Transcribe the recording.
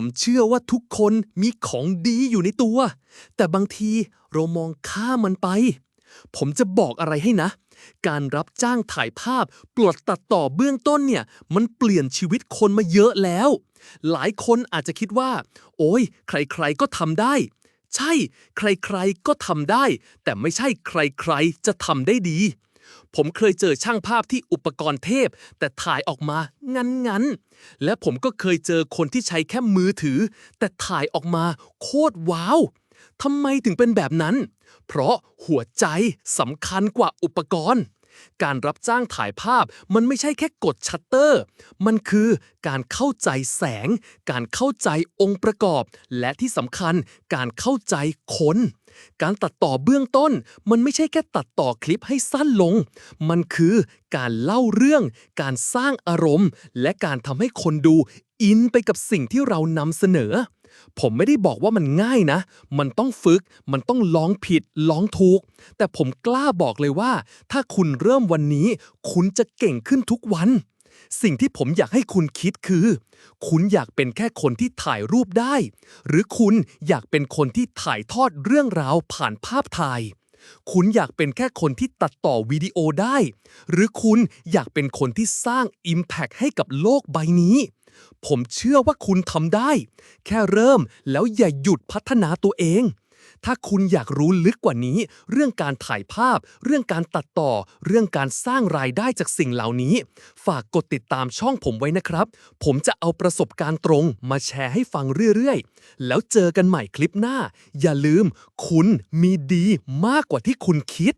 ผมเชื่อว่าทุกคนมีของดีอยู่ในตัว แต่บางทีเรามองข้ามมันไป ผมจะบอกอะไรให้นะ การรับจ้างถ่ายภาพปลดตัดต่อเบื้องต้นเนี่ย มันเปลี่ยนชีวิตคนมาเยอะแล้ว หลายคนอาจจะคิดว่า โอ้ยใครๆก็ทำได้ ใช่ ใครๆก็ทำได้ แต่ไม่ใช่ใครๆจะทำได้ดี ผมเคยเจอช่างภาพที่อุปกรณ์เทพ แต่ถ่ายออกมางั้นและผมก็เคยเจอคนที่ใช้แค่มือถือ แต่ถ่ายออกมาโคตรว้าวทำไมถึงเป็นแบบนั้น เพราะหัวใจสำคัญกว่าอุปกรณ์ การรับจ้างถ่ายภาพมันไม่ใช่แค่กดชัตเตอร์ มันคือการเข้าใจแสง การเข้าใจองค์ประกอบ และที่สำคัญการเข้าใจคน การตัดต่อเบื้องต้น มันไม่ใช่แค่ตัดต่อคลิปให้สั้นลง มันคือการเล่าเรื่อง การสร้างอารมณ์ และการทำให้คนดูอินไปกับสิ่งที่เรานำเสนอ ผมไม่ได้บอกว่ามันง่ายนะ มันต้องฝึก มันต้องลองผิด ลองถูก แต่ผมกล้าบอกเลยว่า ถ้าคุณเริ่มวันนี้ คุณจะเก่งขึ้นทุกวัน สิ่งที่ผมอยากให้คุณคิดคือ คุณอยากเป็นแค่คนที่ถ่ายรูปได้ หรือคุณอยากเป็นคนที่ถ่ายทอดเรื่องราวผ่านภาพถ่าย คุณอยากเป็นแค่คนที่ตัดต่อวิดีโอได้ หรือคุณอยากเป็นคนที่สร้าง Impact ให้กับโลกใบนี้ ผมเชื่อว่าคุณทำได้ แค่เริ่มแล้วอย่าหยุดพัฒนาตัวเอง ถ้าคุณอยากรู้ลึกกว่านี้ เรื่องการถ่ายภาพ เรื่องการตัดต่อ เรื่องการสร้างรายได้จากสิ่งเหล่านี้ ฝากกดติดตามช่องผมไว้นะครับ ผมจะเอาประสบการณ์ตรงมาแชร์ให้ฟังเรื่อยๆ แล้วเจอกันใหม่คลิปหน้า อย่าลืม คุณมีดีมากกว่าที่คุณคิด